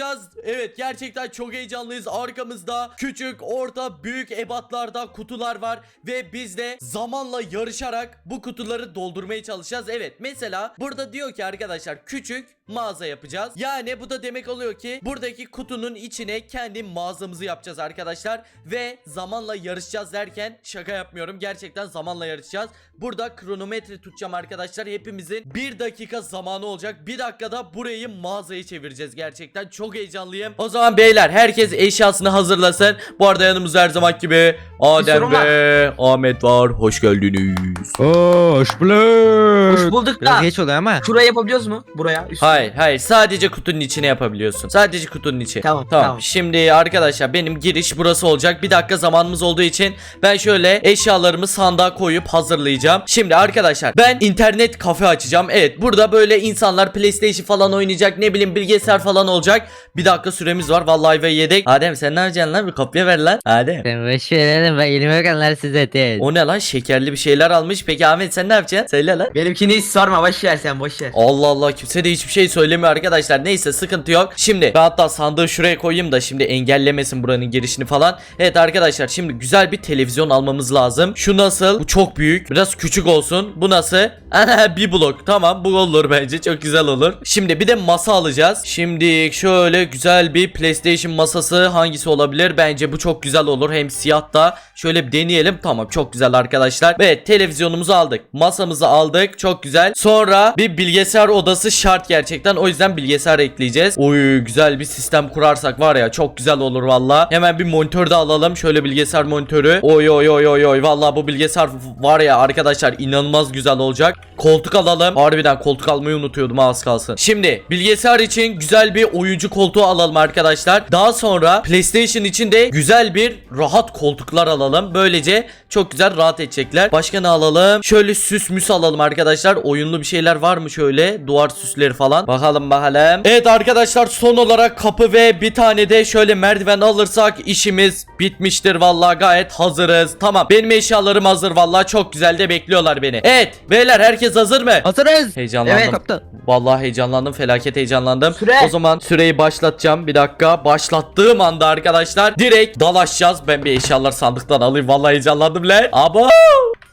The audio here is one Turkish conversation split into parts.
yapacağız. Evet gerçekten çok heyecanlıyız. Arkamızda küçük, orta, büyük ebatlarda kutular var ve biz de zamanla yarışarak bu kutuları doldurmaya çalışacağız. Evet mesela burada diyor ki arkadaşlar küçük mağaza yapacağız. Yani bu da demek oluyor ki buradaki kutunun içine kendi mağazamızı yapacağız arkadaşlar ve zamanla yarışacağız derken şaka yapmıyorum. Gerçekten zamanla yarışacağız. Burada kronometre tutacağım arkadaşlar. Hepimizin bir dakika zamanı olacak. Bir dakikada burayı mağazaya çevireceğiz gerçekten. Çok heyecanlıyım. O zaman beyler herkes eşyasını hazırlasın. Bu arada yanımızda her zaman gibi Adem ve Ahmet var. Hoş geldiniz. Hoş bulduk. Hoş bulduk Biraz da. geç oluyor ama. Şuraya yapabiliyoruz mu? Buraya. Üstüne. Hayır hayır sadece kutunun içine yapabiliyorsun. Sadece kutunun içi. Tamam, tamam. tamam. Şimdi arkadaşlar benim giriş burası olacak. Bir dakika zamanımız olduğu için ben şöyle eşyalarımı sandığa koyup hazırlayacağım. Şimdi arkadaşlar ben internet kafe açacağım. Evet burada böyle insanlar PlayStation falan oynayacak. Ne bileyim bilgisayar falan olacak. Bir dakika süremiz var. Vallahi ve yedek. Adem sen ne yapacaksın lan? Bir kopya ver lan. Adem. Sen boş verelim ben elime bakanlar size değil. O ne lan? Şekerli bir şeyler almış. Peki Ahmet sen ne yapacaksın? Söyle lan. Benimkini hiç sorma boş ver sen boş ver. Allah Allah kimse de hiçbir şey söylemiyor arkadaşlar. Neyse sıkıntı yok. Şimdi ben hatta sandığı şuraya koyayım da şimdi engellemesin buranın girişini falan. Evet arkadaşlar şimdi güzel bir televizyon almamız lazım. Şu nasıl? Bu çok büyük. Biraz küçük olsun. Bu nasıl? Ana bir blok. Tamam bu olur bence. Çok güzel olur. Şimdi bir de masa alacağız. Şimdi şöyle güzel bir PlayStation masası hangisi olabilir? Bence bu çok güzel olur. Hem siyah da. Şöyle bir deneyelim. Tamam çok güzel arkadaşlar. Evet televizyonumuzu aldık. Masamızı aldık. Çok güzel. Sonra bir bilgisayar odası şart gerçekten. O yüzden bilgisayar ekleyeceğiz. Oy güzel bir sistem kurarsak var ya çok güzel olur valla. Hemen bir monitör de alalım. Şöyle bilgisayar monitörü. Oy oy oy oy oy. Valla bu bilgisayar var ya arkadaşlar inanılmaz güzel olacak. Koltuk alalım. Harbiden koltuk almayı unutuyordum az kalsın. Şimdi bilgisayar için güzel bir oyuncu koltuğu alalım arkadaşlar. Daha sonra PlayStation için de güzel bir rahat koltuklar alalım. Böylece çok güzel rahat edecekler. Başka ne alalım? Şöyle süs müs alalım arkadaşlar. Oyunlu bir şeyler var mı şöyle? Duvar süsleri falan. Bakalım bakalım. Evet arkadaşlar son olarak kapı ve bir tane de şöyle merdiven alırsak işimiz bitmiştir. Vallahi gayet hazırız. Tamam. Benim eşyalarım hazır vallahi çok güzel de bekliyorlar beni. Evet beyler herkes hazır mı? Hazırız. Heyecanlandım. Evet, kaptan. Vallahi heyecanlandım. Felaket heyecanlandım. Süre. O zaman süreyi başlatacağım. Bir dakika. Başlattığım anda arkadaşlar direkt dalaşacağız. Ben bir eşyalar sandıktan alayım. Vallahi heyecanlandım lan. Aba.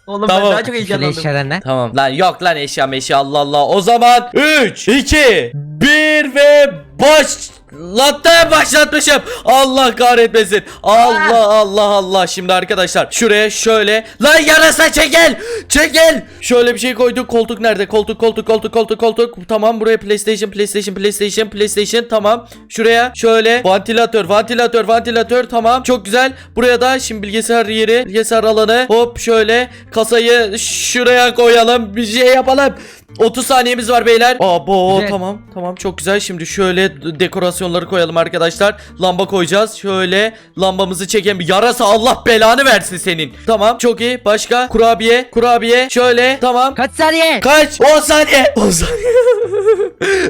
Oğlum Tamam. ben daha çok Şöyle heyecanlandım. eşyalar ne? Tamam lan yok lan eşya meşya Allah Allah. O zaman 3 2 1 ve başlattım başlatmışım. Allah kahretmesin. Allah Allah Allah. Şimdi arkadaşlar şuraya şöyle lan yarasa çekil. Çekil. Şöyle bir şey koyduk. Koltuk nerede? Koltuk koltuk koltuk koltuk koltuk. Tamam buraya PlayStation PlayStation PlayStation PlayStation tamam. Şuraya şöyle vantilatör vantilatör vantilatör tamam. Çok güzel. Buraya da şimdi bilgisayar yeri bilgisayar alanı. Hop şöyle kasayı şuraya koyalım. Bir şey yapalım. 30 saniyemiz var beyler. Abo Güzel. tamam tamam çok güzel. Şimdi şöyle dekorasyonları koyalım arkadaşlar. Lamba koyacağız. Şöyle lambamızı çeken bir yarasa Allah belanı versin senin. Tamam çok iyi. Başka kurabiye kurabiye şöyle tamam. Kaç saniye? Kaç? 10 saniye. 10 saniye.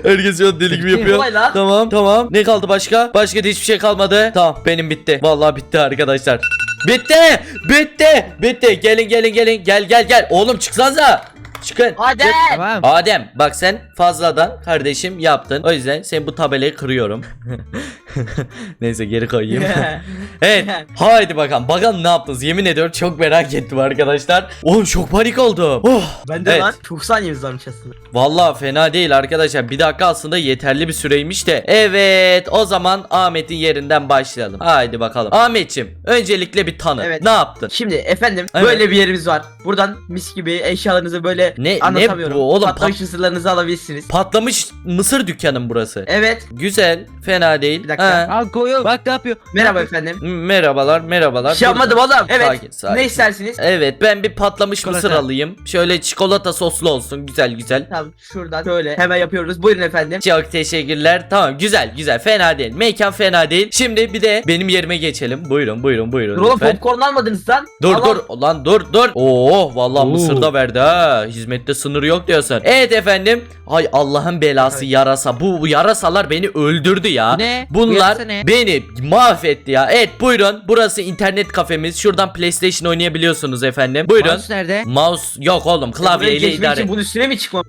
Herkes şu an deli gibi yapıyor. Tamam tamam. Ne kaldı başka? Başka da hiçbir şey kalmadı. Tamam benim bitti. Vallahi bitti arkadaşlar. Bitti. Bitti. Bitti. Gelin gelin gelin. Gel gel gel. Oğlum çıksanıza. Çıkın. Hadi. Tamam. Adem bak sen fazladan kardeşim yaptın. O yüzden sen bu tabelayı kırıyorum. Neyse geri koyayım. evet. Haydi bakalım. Bakalım ne yaptınız. Yemin ediyorum çok merak ettim arkadaşlar. Oğlum çok panik oldum. Oh. Ben de Evet. lan çok saniyemiz varmış aslında. Vallahi fena değil arkadaşlar. Bir dakika aslında yeterli bir süreymiş de. Evet o zaman Ahmet'in yerinden başlayalım. Haydi bakalım. Ahmetçim öncelikle bir tanı. Evet. Ne yaptın? Şimdi efendim Evet. böyle bir yerimiz var. Buradan mis gibi eşyalarınızı böyle Ne- ne anlatamıyorum. bu oğlum? Patlamış sırlarınızı alabilirsiniz. Patlamış mısır dükkanım burası. Evet. Güzel. Fena değil. Bir dakika. Ha. Al koyuyor. Bak ne yapıyor? Merhaba efendim. Merhabalar merhabalar. Bir şey yapmadım oğlum. Evet. Sakin, sakin. Ne istersiniz? Evet ben bir patlamış Çikolata. mısır alayım. Şöyle çikolata soslu olsun güzel güzel. Tamam şuradan şöyle hemen yapıyoruz. Buyurun efendim. Çok teşekkürler. Tamam güzel güzel fena değil. Mekan fena değil. Şimdi bir de benim yerime geçelim. Buyurun buyurun buyurun Dur oğlum lütfen. popcorn almadınız lan. Dur Al, dur lan dur dur. Oo vallahi Oo. mısır da verdi ha. Hizmette sınır yok diyorsun. Evet efendim. Ay Allah'ın belası Evet. yarasa. Bu, bu yarasalar beni öldürdü ya. Ne? Bunlar ne? beni mahvetti ya. Evet buyurun. Burası internet kafemiz. Şuradan PlayStation oynayabiliyorsunuz efendim. Buyurun. Mouse nerede? Mouse yok oğlum klavyeyle idare. bunun üstüne mi çıkmam?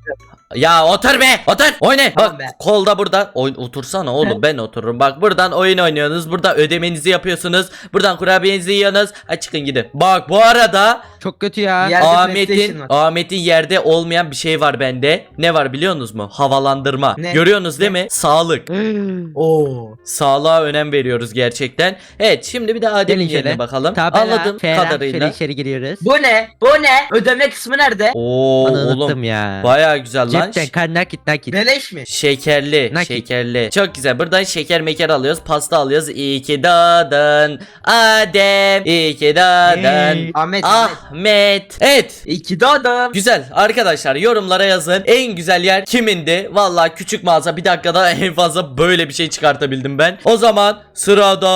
Ya otur be otur oyna Tamam bak be. kolda burada Oy, otursana oğlum ben otururum bak buradan oyun oynuyorsunuz burada ödemenizi yapıyorsunuz buradan kurabiyenizi yiyorsunuz Hadi çıkın gidin bak bu arada Çok kötü ya. Yerde Ahmet'in var. Ahmet'in yerde olmayan bir şey var bende ne var biliyorsunuz mu havalandırma Ne? görüyorsunuz değil mi sağlık Oo. Sağlığa önem veriyoruz gerçekten evet şimdi bir de Adem'in Gelin yerine şöyle. bakalım Tabela, anladığım Ferah, kadarıyla Şöyle içeri giriyoruz. Bu ne? Bu ne? Ödeme kısmı nerede? Oo Onu oğlum unuttum ya. baya güzel lan kar nakit nakit. Beleş mi? Şekerli, Nakit. şekerli. Çok güzel. Buradan şeker meker alıyoruz. Pasta alıyoruz. İyi ki doğdun Adem. İyi ki doğdun Hey. Ahmet. Ahmet. Ahmet. Evet. İki doğdum. Güzel arkadaşlar yorumlara yazın en güzel yer kimindi Vallahi küçük mağaza bir dakikada en fazla böyle bir şey çıkartabildim ben O zaman sırada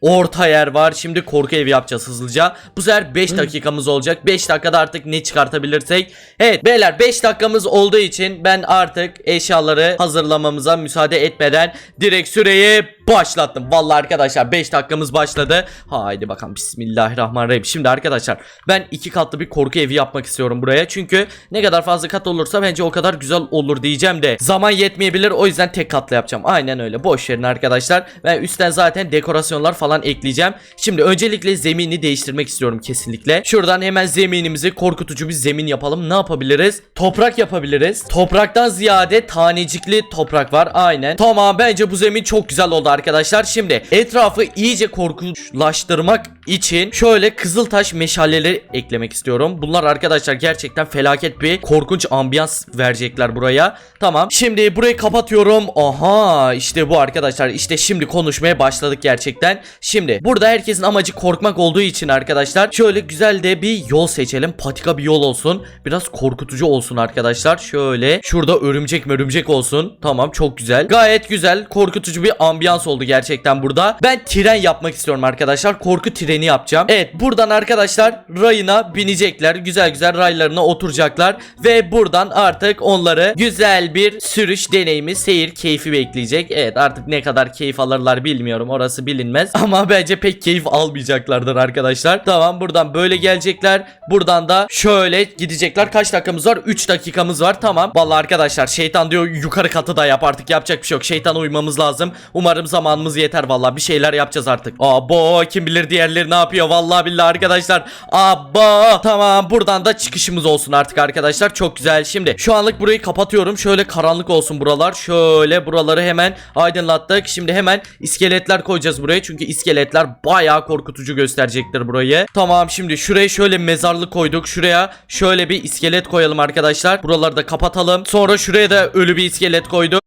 orta yer var şimdi korku evi yapacağız hızlıca Bu sefer 5 dakikamız olacak 5 dakikada artık ne çıkartabilirsek Evet beyler 5 dakikamız olduğu için ben artık eşyaları hazırlamamıza müsaade etmeden direkt süreyi başlattım. Vallahi arkadaşlar 5 dakikamız başladı. Haydi bakalım bismillahirrahmanirrahim. Şimdi arkadaşlar ben iki katlı bir korku evi yapmak istiyorum buraya. Çünkü ne kadar fazla kat olursa bence o kadar güzel olur diyeceğim de Zaman yetmeyebilir. O yüzden tek katlı yapacağım. Aynen öyle. Boş verin arkadaşlar. Ben üstten zaten dekorasyonlar falan ekleyeceğim. Şimdi öncelikle zemini değiştirmek istiyorum kesinlikle. Şuradan hemen zeminimizi korkutucu bir zemin yapalım. Ne yapabiliriz? Toprak yapabiliriz. Topraktan ziyade tanecikli toprak var. Aynen. Tamam bence bu zemin çok güzel oldu arkadaşlar Şimdi etrafı iyice korkunçlaştırmak için şöyle kızıltaş meşaleleri eklemek istiyorum. Bunlar arkadaşlar gerçekten felaket bir korkunç ambiyans verecekler buraya. Tamam. Şimdi burayı kapatıyorum. Aha işte bu arkadaşlar. İşte şimdi konuşmaya başladık gerçekten. Şimdi burada herkesin amacı korkmak olduğu için arkadaşlar şöyle güzel de bir yol seçelim. Patika bir yol olsun. Biraz korkutucu olsun arkadaşlar. Şöyle şurada örümcek örümcek olsun. Tamam çok güzel. Gayet güzel. Korkutucu bir ambiyans oldu gerçekten burada. Ben tren yapmak istiyorum arkadaşlar. Korku treni yapacağım. Evet buradan arkadaşlar rayına binecekler. Güzel güzel raylarına oturacaklar. Ve buradan artık onları güzel bir sürüş deneyimi, seyir keyfi bekleyecek. Evet artık ne kadar keyif alırlar bilmiyorum. Orası bilinmez. Ama bence pek keyif almayacaklardır arkadaşlar. Tamam buradan böyle gelecekler. Buradan da şöyle gidecekler. Kaç dakikamız var? 3 dakikamız var. Tamam. Vallahi arkadaşlar şeytan diyor yukarı katı da yap artık yapacak bir şey yok. Şeytana uymamız lazım. Umarım zamanımız yeter vallahi. Bir şeyler yapacağız artık. Abo kim bilir diğerleri ne yapıyor vallahi billahi arkadaşlar. Abo tamam buradan da çıkışımız olsun artık arkadaşlar. Çok güzel. Şimdi şu anlık burayı kapatıyorum. Şöyle karanlık olsun buralar. Şöyle buraları hemen aydınlattık. Şimdi hemen iskeletler koyacağız buraya. Çünkü iskeletler bayağı korkutucu gösterecektir burayı. Tamam şimdi şuraya şöyle mezarlık koyduk. Şuraya şöyle bir iskelet koyalım arkadaşlar. Buraları da kapatalım. Sonra şuraya da ölü bir iskelet koyduk.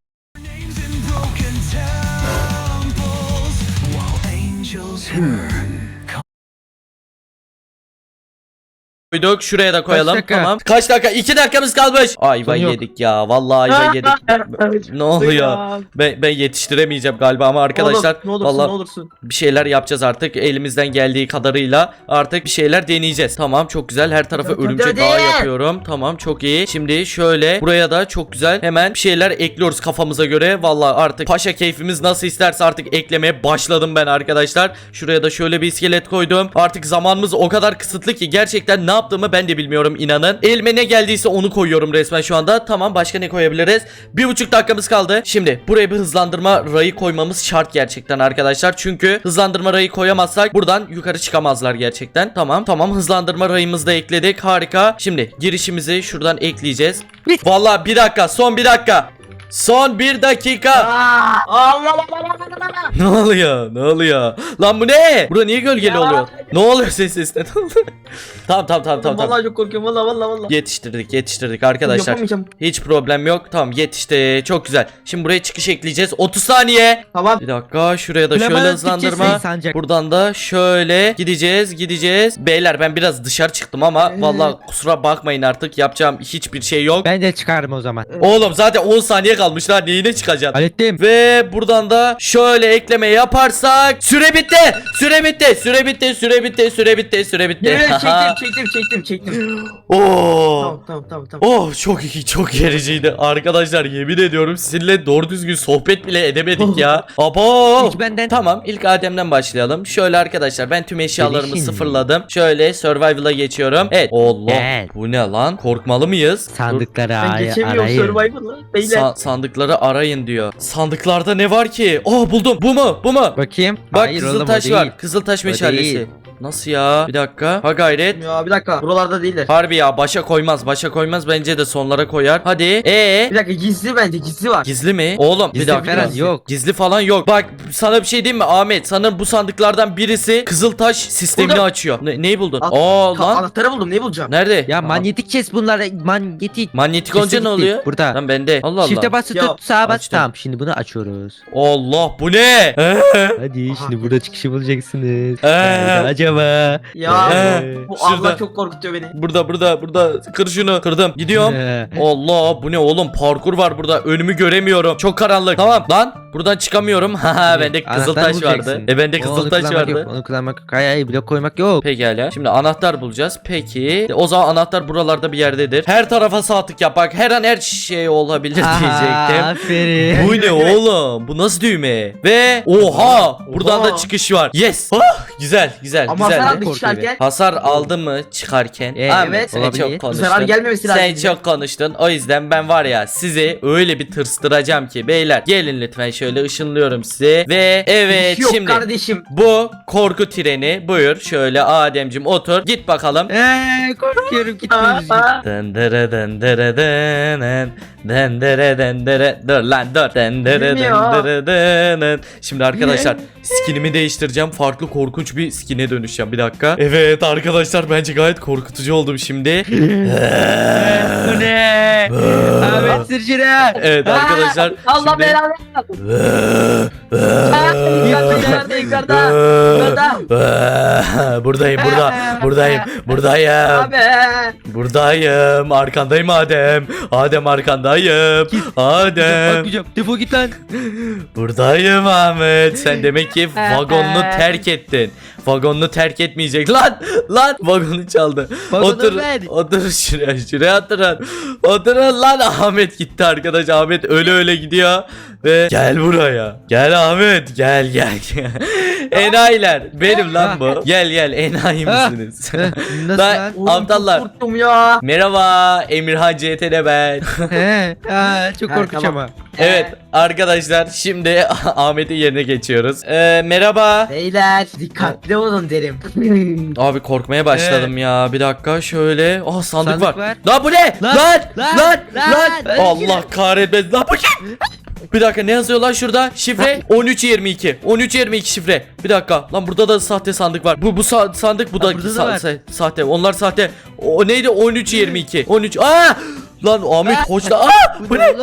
Koyduk. Şuraya da koyalım. dakika? Tamam. Kaç dakika? 2 dakikamız kalmış. Ayva Sorun yok. yedik ya. Vallahi ayva yedik. ne oluyor? Ben, ben yetiştiremeyeceğim galiba ama arkadaşlar ne olursun vallahi ne olursun. bir şeyler yapacağız artık. Elimizden geldiği kadarıyla artık bir şeyler deneyeceğiz. Tamam çok güzel. Her tarafa Hadi, örümcek hadi. ağı yapıyorum. Tamam çok iyi. Şimdi şöyle buraya da çok güzel hemen bir şeyler ekliyoruz kafamıza göre. Vallahi artık paşa keyfimiz nasıl isterse artık eklemeye başladım ben arkadaşlar. Şuraya da şöyle bir iskelet koydum. Artık zamanımız o kadar kısıtlı ki gerçekten ne yaptığımı ben de bilmiyorum inanın. Elime ne geldiyse onu koyuyorum resmen şu anda. Tamam başka ne koyabiliriz? Bir buçuk dakikamız kaldı. Şimdi buraya bir hızlandırma rayı koymamız şart gerçekten arkadaşlar. Çünkü hızlandırma rayı koyamazsak buradan yukarı çıkamazlar gerçekten. Tamam tamam hızlandırma rayımızı da ekledik. Harika. Şimdi girişimizi şuradan ekleyeceğiz. Bit. Vallahi bir dakika son bir dakika. Son bir dakika. Aa, Allah Allah Allah Allah Allah. Ne oluyor? Ne oluyor? Lan bu ne? Burada niye gölgeli Ya. oluyor? Ne oluyor ses sesle? Ne oluyor? tamam tamam tamam tamam. tamam. Vallahi çok korkuyorum vallahi vallahi vallahi. Yetiştirdik yetiştirdik arkadaşlar. Yapamayacağım. Hiç problem yok. Tamam yetişti. Çok güzel. Şimdi buraya çıkış ekleyeceğiz. 30 saniye. Tamam. Bir dakika şuraya da şöyle Türkçesi hızlandırma. sancak. Buradan da şöyle gideceğiz gideceğiz. Beyler ben biraz dışarı çıktım ama Ee? vallahi kusura bakmayın artık yapacağım hiçbir şey yok. Ben de çıkarım o zaman. Oğlum zaten 10 saniye kalmış lan neyine çıkacaksın? Hallettim. Ve buradan da şöyle ekleme yaparsak süre bitti. Süre bitti. Süre bitti. Süre bitti. Süre bitti. Süre bitti. Evet çektim çektim çektim çektim. Oo. Tamam tamam tamam tamam. Oh çok iyi çok gericiydi arkadaşlar yemin ediyorum sizinle doğru düzgün sohbet bile edemedik ya. Abo. İlk benden. Tamam ilk Adem'den başlayalım. Şöyle arkadaşlar ben tüm eşyalarımı Gelişin. sıfırladım. Şöyle survival'a geçiyorum. Evet. Allah Gel. bu ne lan? Korkmalı mıyız? Sandıkları Ben geçemiyorum arayın. survival'ı. Beyler. Sa- sandıkları arayın diyor. Sandıklarda ne var ki? Oh buldum. Bu mu? Bu mu? Bakayım. Bak Hayır oğlum, o kızıltaş değil. var. Kızıltaş O meşalesi. Nasıl ya? Bir dakika. Ha gayret. Ya bir dakika. Buralarda değiller. Harbi ya başa koymaz. Başa koymaz bence de sonlara koyar. Hadi. Ee Bir dakika gizli bence gizli var. Gizli mi? Oğlum bir Gizli dakika. falan yok. Gizli falan yok. Bak sana bir şey diyeyim mi Ahmet? Sanırım bu sandıklardan birisi Kızıltaş sistemini Buldum. açıyor. Ne, neyi buldun? Aa Ka- lan. Anahtarı buldum ne bulacağım? Nerede? Ya Aa, manyetik chest bunlar manyetik. manyetik Chest'e olunca ne gitti. oluyor? Burada. Lan bende. Allah Allah. Shift'e bas Ya, tut sağa bas açtım. tamam. Şimdi bunu açıyoruz. Allah bu ne? Hadi Aha. şimdi burada çıkışı bulacaksınız. Ee. Nerede acaba? Ya Ee, bu şurada. Allah çok korkutuyor beni. burada burada burada kır şunu. Kırdım. Gidiyorum. Ee, Allah bu ne oğlum parkur var burada önümü göremiyorum çok karanlık tamam lan buradan çıkamıyorum haha bende anahtar kızıltaş vardı bulacaksın. e bende onu kızıltaş kullanmak vardı Yok, onu kullanmak yok. Hayır hayır blok koymak yok. Pekala. Şimdi anahtar bulacağız. Peki. O zaman anahtar buralarda bir yerdedir. Her tarafa sağ tık yap. Bak her an her şey olabilir Aha, diyecektim. Aferin. Bu ne oğlum? Bu nasıl düğme? Ve oha! Buradan da Oha. çıkış var. Yes. Ah, güzel, güzel, Ama güzel. sen Korkuyor aldık çıkarken. Hasar aldı mı çıkarken? Ee, Ahmet, evet, sen olabilir. çok konuştun. zarar gelmemesi lazım Sen çok konuştun. O yüzden ben var ya sizi öyle bir tırstıracağım ki beyler gelin lütfen şöyle ışınlıyorum sizi ve evet Yok şimdi kardeşim. bu korku treni buyur şöyle Ademcim otur git bakalım. Eee korkuyorum Aa. Dendere dendere denen Dendere dendere Dur lan dur Dendere Bilmiyor. dendere denen. Şimdi arkadaşlar skinimi değiştireceğim. Farklı korkunç bir skine dönüşeceğim. Bir dakika. Evet arkadaşlar bence gayet korkutucu oldum şimdi. Bu ne? Ahmet Sırcıra. Evet arkadaşlar Allah belanı. Buradayım burada buradayım buradayım. Buradayım arkandayım Adem. Adem arkandayım Adem Bakmayacağım. Defol git lan. Buradayım Ahmet. Sen demek ki vagonunu terk ettin. Vagonunu terk etmeyecek. Lan lan vagonu çaldı. Vagonu otur ver. otur şuraya şuraya oturun. Oturun lan Ahmet gitti arkadaş. Ahmet öyle öyle gidiyor. Ve gel buraya. Gel Ahmet gel gel. Enayiler benim lan bu. Gel gel enayi misiniz? Nasıl Lan- lan? Oğlum, Aptallar. çok korktum ya. Merhaba Emirhan CT'de ben. He. Çok Ha, korkunç tamam. ama. Evet arkadaşlar şimdi Ahmet'in yerine geçiyoruz. Ee, merhaba. Beyler dikkatli olun derim. Abi korkmaya başladım ya. Bir dakika şöyle. Oh sandık, Sandık var. var. Lan bu ne? Lan Lan, lan lan, lan. lan. Allah kahretmesin. Lan bu kim? Bir dakika ne yazıyor lan şurada? Şifre 1322. 1322 şifre. Bir dakika. Lan burada da sahte sandık var. Bu bu sa- sandık bu da, da sa- var. sa- sahte. Onlar sahte. O neydi? 1322. 13. Aa! Lan Ahmet Koç'la. Aa! Bu ne?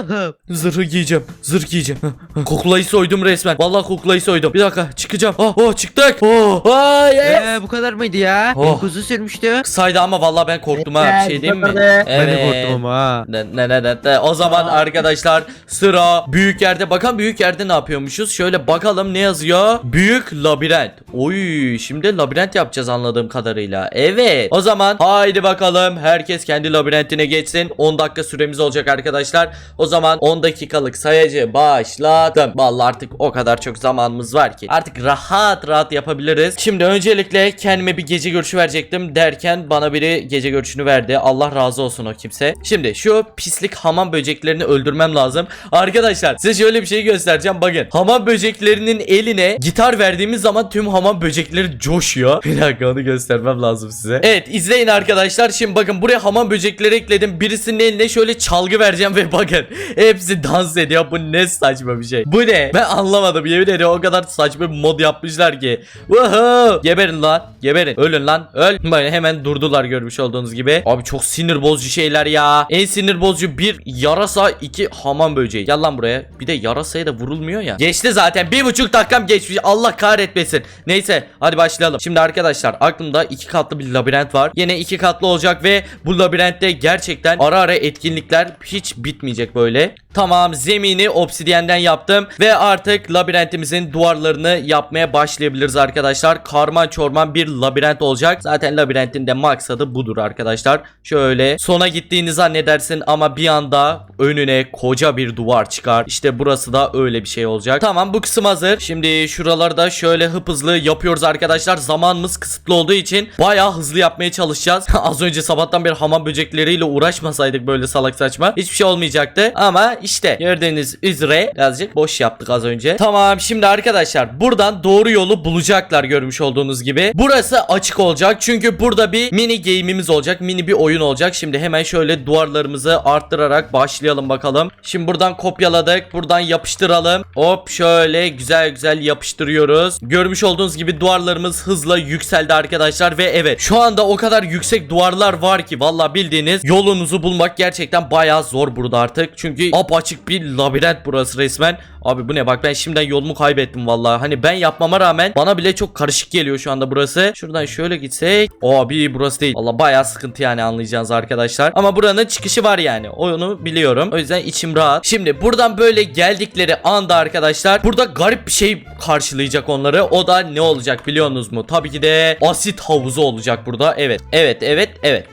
Zırhı giyeceğim. Zırh giyeceğim. Kuklayı soydum resmen. Vallahi kuklayı soydum. Bir dakika çıkacağım. Oh, oh çıktık. Oh, oh yes. Ee, bu kadar mıydı ya? Oh. Kuzu sürmüştü. Saydı ama vallahi ben korktum ha. Bir şey diyeyim mi? Güzel, Ben de korktum ama ha. Ne, ne, ne, ne, ne. O zaman Aa. arkadaşlar sıra büyük yerde. Bakalım büyük yerde ne yapıyormuşuz? Şöyle bakalım ne yazıyor? Büyük labirent. Oy şimdi labirent yapacağız anladığım kadarıyla. Evet. O zaman haydi bakalım. Herkes kendi labirentine geçsin. 10 dakika süremiz olacak arkadaşlar. O zaman 10 dakikalık sayacı başladım. Vallahi artık o kadar çok zamanımız var ki. Artık rahat rahat yapabiliriz. Şimdi öncelikle kendime bir gece görüşü verecektim derken bana biri gece görüşünü verdi. Allah razı olsun o kimse. Şimdi şu pislik hamam böceklerini öldürmem lazım. Arkadaşlar size şöyle bir şey göstereceğim. Bakın hamam böceklerinin eline gitar verdiğimiz zaman tüm hamam böcekleri coşuyor. Bir dakika onu göstermem lazım size. Evet izleyin arkadaşlar. Şimdi bakın buraya hamam böcekleri ekledim. Birisinin eline şöyle çalgı vereceğim ve bakın hepsi dans ediyor. Bu ne saçma bir şey. Bu ne? Ben anlamadım. Yemin ediyorum o kadar saçma bir mod yapmışlar ki. Woohoo! Geberin lan. Geberin. Ölün lan. Öl. Böyle hemen durdular görmüş olduğunuz gibi. Abi çok sinir bozucu şeyler ya. En sinir bozucu bir yarasa iki hamam böceği. Gel lan buraya. Bir de yarasaya da vurulmuyor ya. Geçti zaten. Bir buçuk dakikam geçmiş. Allah kahretmesin. Neyse hadi başlayalım. Şimdi arkadaşlar aklımda iki katlı bir labirent var. Yine iki katlı olacak ve bu labirentte gerçekten ara ara etkinlikler hiç bitmeyecek böyle. Tamam zemini obsidiyenden yaptım ve artık labirentimizin duvarlarını yapmaya başlayabiliriz arkadaşlar. Karman çorman bir labirent olacak. Zaten labirentin de maksadı budur arkadaşlar. Şöyle sona gittiğini zannedersin ama bir anda önüne koca bir duvar çıkar. İşte burası da öyle bir şey olacak. Tamam bu kısım hazır. Şimdi şuraları da şöyle hıp hızlı yapıyoruz arkadaşlar. Zamanımız kısıtlı olduğu için bayağı hızlı yapmaya çalışacağız. Az önce sabahtan beri hamam böcekleriyle uğraşmasaydık böyle salak saçma hiçbir şey olmayacaktı. Ama işte gördüğünüz üzere birazcık boş yaptık az önce. Tamam şimdi arkadaşlar buradan doğru yolu bulacaklar görmüş olduğunuz gibi. Burası açık olacak çünkü burada bir mini game'imiz olacak. Mini bir oyun olacak. Şimdi hemen şöyle duvarlarımızı arttırarak başlayalım bakalım. Şimdi buradan kopyaladık. Buradan yapıştıralım. Hop şöyle güzel güzel yapıştırıyoruz. Görmüş olduğunuz gibi duvarlarımız hızla yükseldi arkadaşlar ve evet şu anda o kadar yüksek duvarlar var ki valla bildiğiniz yolunuzu bulmak gerçekten bayağı zor burada artık. Çünkü apaçık bir labirent burası resmen. Abi bu ne bak ben şimdiden yolumu kaybettim valla. Hani ben yapmama rağmen bana bile çok karışık geliyor şu anda burası. Şuradan şöyle gitsek. Abi burası değil. Valla bayağı sıkıntı yani anlayacağınız arkadaşlar. Ama buranın çıkışı var yani. Onu biliyorum. O yüzden içim rahat. Şimdi buradan böyle geldikleri anda arkadaşlar burada garip bir şey karşılayacak onları. O da ne olacak biliyorsunuz mu? Tabii ki de asit havuzu olacak burada. Evet. Evet, evet, evet.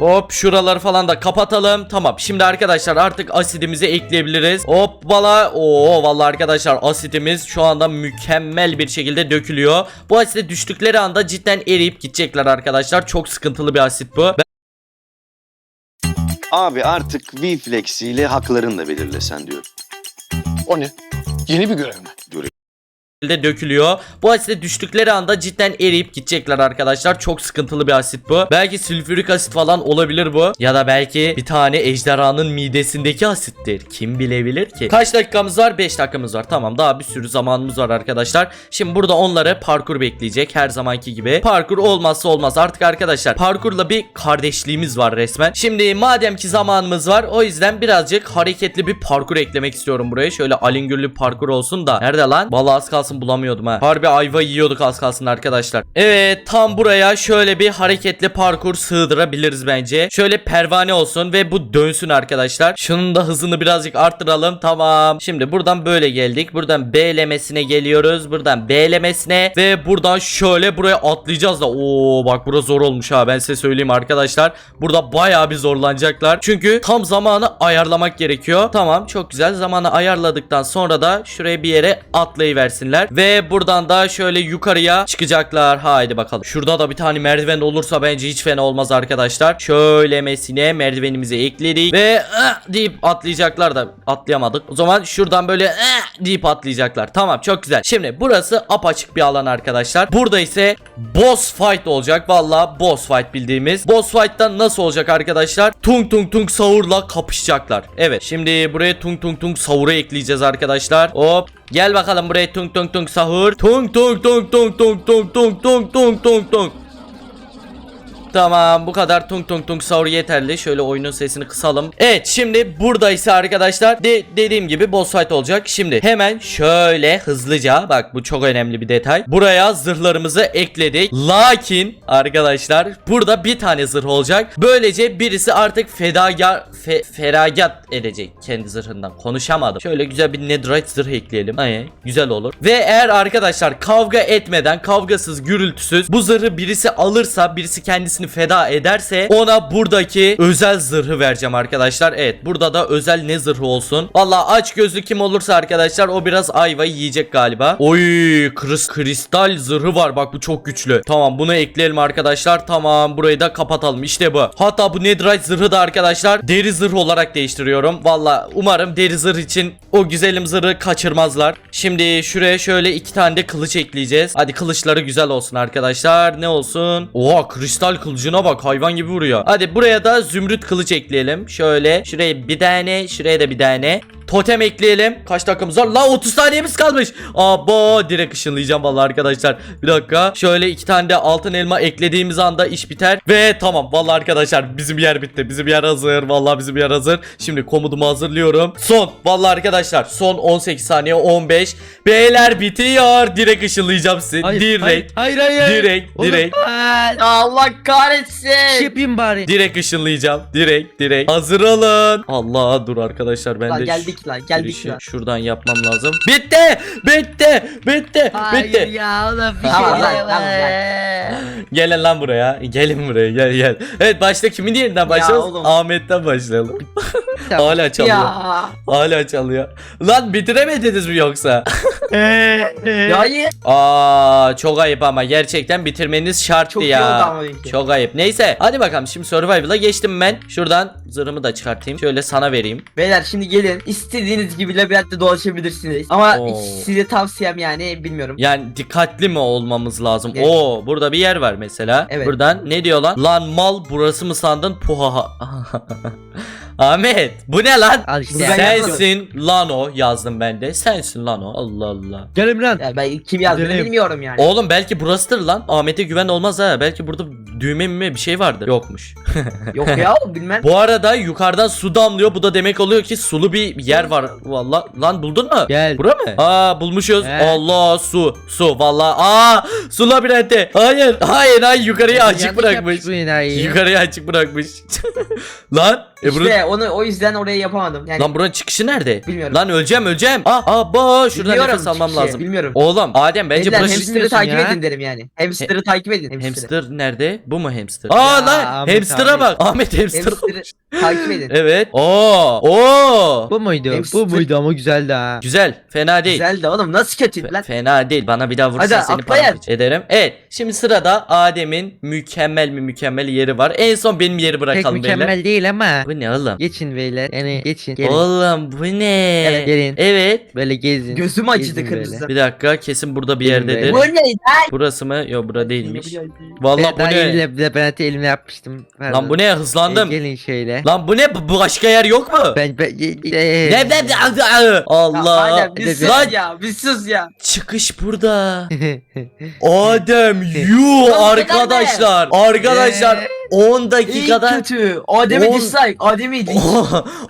Hop şuraları falan da kapatalım. Tamam. Şimdi arkadaşlar artık asidimizi ekleyebiliriz. Hop bala. Oo vallahi arkadaşlar asidimiz şu anda mükemmel bir şekilde dökülüyor. Bu aside düştükleri anda cidden eriyip gidecekler arkadaşlar. Çok sıkıntılı bir asit bu. Abi artık V-Flex ile haklarını da belirlesen diyor. O ne? Yeni bir görev mi? Şekilde dökülüyor. Bu asite düştükleri anda cidden eriyip gidecekler arkadaşlar. Çok sıkıntılı bir asit bu. Belki sülfürik asit falan olabilir bu. Ya da belki bir tane ejderhanın midesindeki asittir. Kim bilebilir ki? Kaç dakikamız var? 5 dakikamız var. Tamam daha bir sürü zamanımız var arkadaşlar. Şimdi burada onları parkur bekleyecek. Her zamanki gibi. Parkur olmazsa olmaz. Artık arkadaşlar parkurla bir kardeşliğimiz var resmen. Şimdi madem ki zamanımız var o yüzden birazcık hareketli bir parkur eklemek istiyorum buraya. Şöyle alingürlü parkur olsun da. Nerede lan? Vallahi az kalsın bulamıyordum ha. Harbi ayva yiyorduk az kalsın arkadaşlar. Evet tam buraya şöyle bir hareketli parkur sığdırabiliriz bence. Şöyle pervane olsun ve bu dönsün arkadaşlar. Şunun da hızını birazcık arttıralım. Tamam. Şimdi buradan böyle geldik. Buradan B'lemesine geliyoruz. Buradan B'lemesine ve buradan şöyle buraya atlayacağız da. Oo bak burası zor olmuş ha. Ben size söyleyeyim arkadaşlar. Burada bayağı bir zorlanacaklar. Çünkü tam zamanı ayarlamak gerekiyor. Tamam çok güzel. Zamanı ayarladıktan sonra da şuraya bir yere atlayıversinler. Ve buradan da şöyle yukarıya çıkacaklar. Haydi bakalım. Şurada da bir tane merdiven olursa bence hiç fena olmaz arkadaşlar. Şöylemesine merdivenimizi ekledik. Ve "Ah!" deyip atlayacaklar da atlayamadık. O zaman şuradan böyle "Ah!" deyip atlayacaklar. Tamam çok güzel. Şimdi burası apaçık bir alan arkadaşlar. Burada ise boss fight olacak. Valla boss fight bildiğimiz. Boss fight'ta nasıl olacak arkadaşlar? Tung tung tung savurla kapışacaklar. Evet şimdi buraya tung tung tung savuru ekleyeceğiz arkadaşlar. Hop Gel bakalım buraya tung tung tung sahur. Tung tung tung tung tung tung tung tung tung tung tung. Tamam bu kadar tung tung tung sahur yeterli. Şöyle oyunun sesini kısalım. Evet şimdi buradaysa arkadaşlar de dediğim gibi boss fight olacak. Şimdi hemen şöyle hızlıca bak bu çok önemli bir detay. Buraya zırhlarımızı ekledik. Lakin arkadaşlar burada bir tane zırh olacak. Böylece birisi artık fedagar fe, feragat edecek kendi zırhından. Konuşamadım. Şöyle güzel bir netherite zırh ekleyelim. Ay, güzel olur. Ve eğer arkadaşlar kavga etmeden kavgasız gürültüsüz bu zırhı birisi alırsa birisi kendisini feda ederse ona buradaki özel zırhı vereceğim arkadaşlar. Evet burada da özel ne zırhı olsun. Valla aç gözlü kim olursa arkadaşlar o biraz ayvayı yiyecek galiba. Oy kris kristal zırhı var bak bu çok güçlü. Tamam bunu ekleyelim arkadaşlar. Tamam burayı da kapatalım işte bu. Hatta bu netherite zırhı da arkadaşlar deri zırh olarak değiştiriyorum. Valla umarım deri zırh için o güzelim zırhı kaçırmazlar. Şimdi şuraya şöyle iki tane de kılıç ekleyeceğiz. Hadi kılıçları güzel olsun arkadaşlar. Ne olsun? Oha kristal kılıcına bak hayvan gibi vuruyor. Hadi buraya da zümrüt kılıç ekleyelim. Şöyle şuraya bir tane şuraya da bir tane. Totem ekleyelim. Kaç dakikamız var? La 30 saniyemiz kalmış. Abo direkt ışınlayacağım vallahi arkadaşlar. Bir dakika. Şöyle iki tane de altın elma eklediğimiz anda iş biter. Ve tamam vallahi arkadaşlar bizim yer bitti. Bizim yer hazır. Vallahi bizim yer hazır. Şimdi komutumu hazırlıyorum. Son. Vallahi arkadaşlar son 18 saniye 15. Beyler bitiyor. Direkt ışınlayacağım sizi. Hayır, direkt. Hayır hayır. hayır. Direkt, Oğlum, direkt. Allah Şey kahretsin. yapayım bari. Direkt ışınlayacağım. Direkt direkt. Hazır olun. Allah dur arkadaşlar ben Lan de geldik lan geldik girişi lan. şuradan yapmam lazım. Bitti. Bitti. Bitti. Hayır Bitti. ya oğlum bir Tamam şey lan, tamam, Gelin lan buraya. Gelin buraya. Gel gel. Evet başta kimin yerinden başlıyoruz? oğlum. Ahmet'ten başlayalım. Tamam. Hala çalıyor. Ya. Hala çalıyor. Lan bitiremediniz mi yoksa? Ya hayır. Aa çok ayıp ama gerçekten bitirmeniz şarttı Çok iyi ya. oldu ama benimki. Çok ayıp. Neyse hadi bakalım şimdi survival'a geçtim ben. Şuradan zırhımı da çıkartayım. Şöyle sana vereyim. Beyler şimdi gelin istediğiniz gibi labirentte dolaşabilirsiniz. Ama Oo. size tavsiyem yani bilmiyorum. Yani dikkatli mi olmamız lazım? Evet. Oo burada bir yer var mesela. Evet. Buradan ne diyor lan? Lan mal burası mı sandın? Puha. Ahmet bu ne lan? Al işte. Sensin lan o yazdım ben de. Sensin lan o. Allah Allah. Gel Emran. Ya ben kim yazdığını Deneyim. bilmiyorum yani. Oğlum belki burasıdır lan. Ahmet'e güven olmaz ha. Belki burada düğme mi bir şey vardır. Yokmuş. Yok ya bilmem. Bu arada yukarıdan su damlıyor. Bu da demek oluyor ki sulu bir yer var. Valla lan buldun mu? Gel. Bura mı? Aa bulmuşuz. He. Allah su su valla. Aa su labirenti. Hayır hayır hayır yukarıyı açık Yanlış bırakmış. Yukarıyı açık bırakmış. lan e İşte onu o yüzden oraya yapamadım. Yani Lan buranın çıkışı nerede? Bilmiyorum. Lan öleceğim öleceğim. Aa, aa bo şuradan Bilmiyorum nefes almam çıkışı, lazım. bilmiyorum. Oğlum Adem bence Beyler, burası hamster'ı takip ya. edin derim yani. Hamster'ı takip edin. Hamster'ı. Hamster nerede? Bu mu hamster? Aa lan Ahmet, hamster'a Ahmet. bak. Ahmet hamster. Hamster'ı takip edin. evet. Oo. Oo. Bu muydu? Hamster. Bu muydu ama güzeldi ha. Güzel. Fena değil. Güzel de oğlum nasıl kötü Fe- lan? Fena değil. Bana bir daha vursan Hadi, seni atla yer. paramparça ederim. Evet. Şimdi sırada Adem'in mükemmel mi mükemmel yeri var. En son benim yeri Pek bırakalım mükemmel beyler. değil ama. Bu ne oğlum? Geçin beyler. Yani geçin. Gelin. Oğlum bu ne? Evet, gelin. Evet. Böyle gezin. Gözüm acıdı Gezin kırmızı. Bir dakika kesin burada bir Gelin yerdedir. Bu ne lan? Burası mı? Yok bura değilmiş. Vallahi bu daha ne? Elimle labirenti elimle yapmıştım. Pardon. Lan bu ne? Hızlandım. E, gelin şöyle. Lan bu ne? Bu başka yer yok mu? Ben ben e, Ne ne ne- Allah. Adem bir sus Lan ya bir sus ya. çıkış burada. Adem yu arkadaşlar. Arkadaşlar Ee? 10 İyi dakikada kötü. Adem'e On- dislike. Adem'e dislike.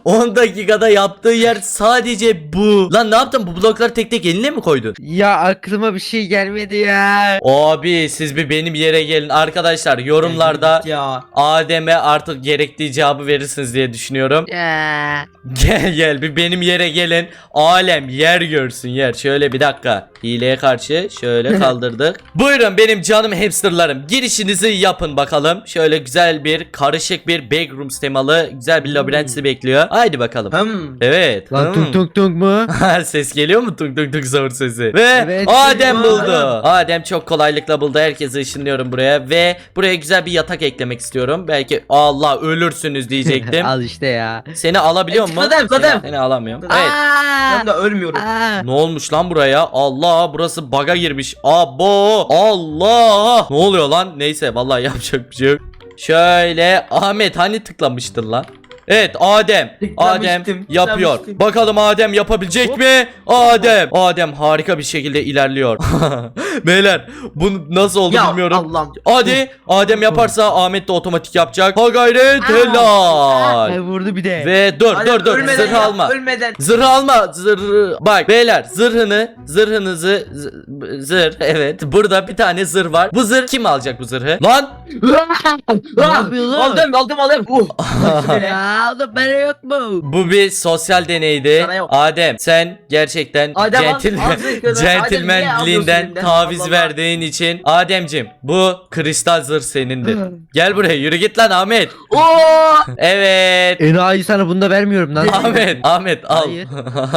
10 dakikada yaptığı yer sadece bu. Lan ne yaptın? Bu blokları tek tek eline mi koydun? ya aklıma bir şey gelmedi ya. Abi siz bir benim yere gelin. Arkadaşlar yorumlarda ya. Adem'e artık gerektiği cevabı verirsiniz diye düşünüyorum. Ya. Gel gel bir benim yere gelin. Alem yer görsün yer. Şöyle bir dakika. Hileye karşı şöyle kaldırdık. Buyurun benim canım hamsterlarım. Girişinizi yapın bakalım. Şöyle güzel bir karışık bir backrooms temalı güzel bir labirent sizi bekliyor. Haydi bakalım. Hmm. Evet. Lan Hmm. tung tung tung mu? ses geliyor mu tung tung tung savur sesi? Ve Evet, Adem geliyor. buldu. Adem çok kolaylıkla buldu. Herkesi ışınlıyorum buraya ve buraya güzel bir yatak eklemek istiyorum. Belki Allah ölürsünüz diyecektim. Al işte ya. Seni alabiliyor mu? Tıkladım, tıkladım. Seni, alamıyorum. Evet. Ben de ölmüyorum. Aa. Ne olmuş lan buraya? Allah burası baga girmiş. Abo Allah. Ne oluyor lan? Neyse vallahi yapacak bir şey yok. Şöyle Ahmet hani tıklamıştın lan? Evet Adem. Adem yapıyor. Bakalım Adem yapabilecek mi? Adem. Adem harika bir şekilde ilerliyor. Beyler bu nasıl oldu Ya bilmiyorum. Allah'ım. Hadi Adem yaparsa Ahmet de otomatik yapacak. Ha gayret Ay, helal. vurdu bir de. Ve dur Adem, dur dur ölmeden zırh alma. Ölmeden. Zırh alma zırhı bak beyler zırhını zırhınızı z- zırh evet burada bir tane zırh var bu zırh kim alacak bu zırhı lan Ne yapıyor lan? Aldım aldım aldım. Uh. ya oğlum bana yok mu? bu bir sosyal deneydi. Sana yok. Adem sen gerçekten Adem, al- centilmen centilmenliğinden taviz verdiğin için. Ademcim bu kristal zırh senindir. Gel buraya yürü git lan Ahmet Oo. evet Enayi sana bunu da vermiyorum lan. Ahmet Ahmet al Hayır.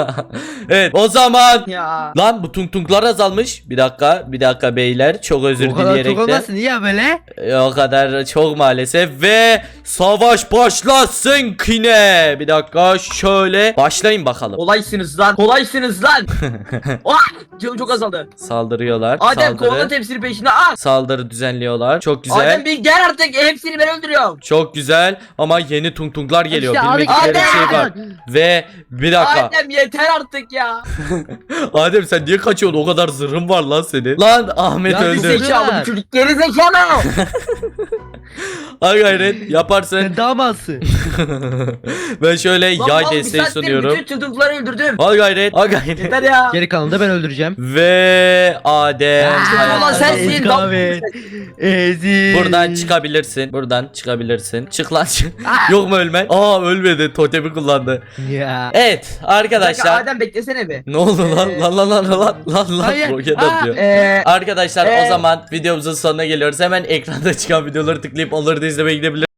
evet o zaman Ya. Lan bu tung tunglar azalmış. Bir dakika, bir dakika beyler. Çok özür o kadar çok dileyerek de. olmasın ya böyle. E, O kadar çok maalesef ve savaş başlasın kine. Bir dakika şöyle başlayın bakalım. Kolaysınız lan. Kolaysınız lan. oh, canım çok azaldı. Saldırıyorlar. Adem Saldırı. kovala tepsini peşine al. Saldırı düzenliyorlar. Çok güzel. Adem bir gel artık hepsini ben öldürüyorum. Çok güzel ama yeni tung tunglar geliyor. İşte Bilmedikleri Adem! şey var. Ve bir dakika. Adem yeter artık ya. Adem sen niye kaçıyorsun? O kadar zırhın var lan senin. Lan Ahmet Ya Geri öldü. zekalı bu çocuk geri zekalı. Ha gayret yaparsın. Sen damatsın. ben şöyle Lan yay bir desteği saattir sunuyorum. Bütün çıldırtıları öldürdüm. Ha gayret. Ha gayret. Yeter ya. Geri kalanını da ben öldüreceğim. Ve Adem. Aa, ulan sensin. Ezi. Buradan çıkabilirsin. Buradan çıkabilirsin. Çık lan çık. Yok mu ölmen? Aa ölmedi. Totemi kullandı. Ya. Evet dakika, arkadaşlar. Adem beklesene bir. Ne oldu lan? Ee, Lan lan lan lan lan lan Hayır. roket Aa. atıyor. Eee Arkadaşlar o Ee? zaman videomuzun sonuna geliyoruz. Hemen ekranda çıkan videoları tıklayıp onları da izlemeye gidebilirsiniz.